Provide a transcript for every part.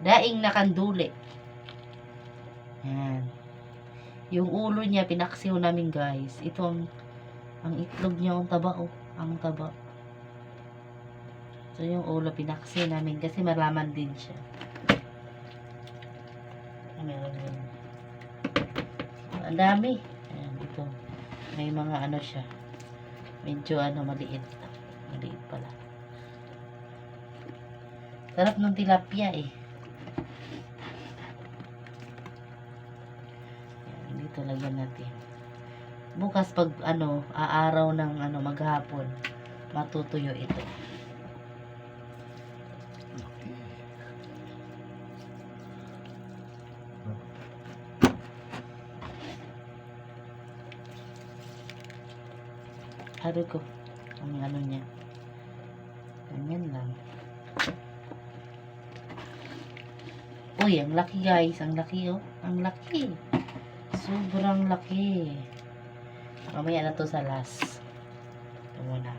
Daing na kanduli. Yan. Yung ulo niya, pinaksiw namin guys. Ito ang, itlog niya, ang taba oh. Ang taba. So yung ulo, pinaksiw namin kasi malaman din siya. Meron yun. Ang dami. Ayan, ito. May mga ano siya. Medyo ano, maliit. Maliit pala. Sarap ng tilapia eh. Dito lagyan natin. Bukas pag ano, aaraw ng ano, maghapon, matutuyo ito. Haro ko. Ang ano niya. Ganyan lang. Uy, ang laki guys. Ang laki oh. Ang laki. Sobrang laki. Mamaya na to sa last. Ito muna.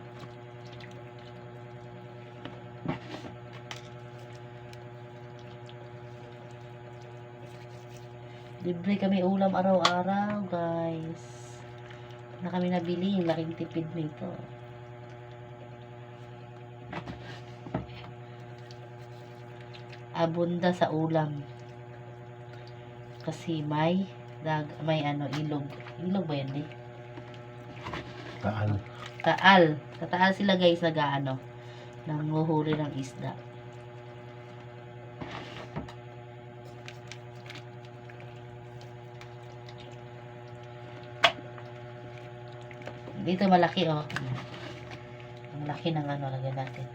Libre kami ulam araw-araw guys. Na kami nabili. Yung laking tipid nito. abunda sa ulam. Kasi may dag may ano ilog. Ilog ba yan eh? Taal. Taal. Sa taal sila guys nag-ano nanguhuli ng isda. Dito malaki oh. Ang laki ng ano lagyan natin.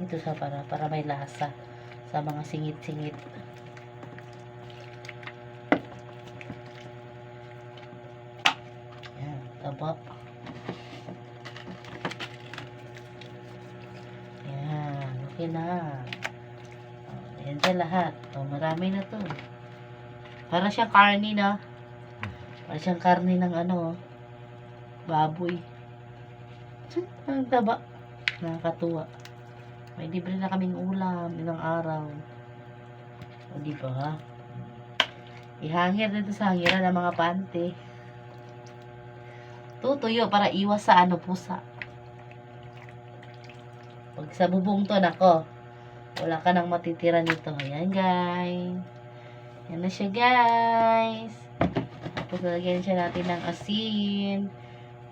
Dito sa para para may lasa sa mga singit-singit. Yan, taba. Yan, okay na. Oh, yan siya lahat. Oh, marami na to. Para siyang karni na. Para siyang karni ng ano, baboy. Ang taba. Nakakatuwa. May libre na kaming ulam ilang araw. O di ba? Ihangir dito sa hangiran ng mga pante. Tutuyo para iwas sa ano pusa. Pag sa bubong to, nako. Wala ka nang matitira nito. Ayan, guys. Yan na siya, guys. Tapos lagyan siya natin ng asin.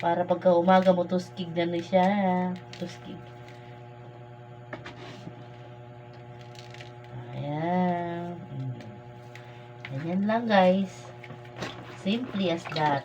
Para pagka umaga mo, tuskig na na siya. Tuskig. Ayan. Ganyan lang, guys. Simply as that.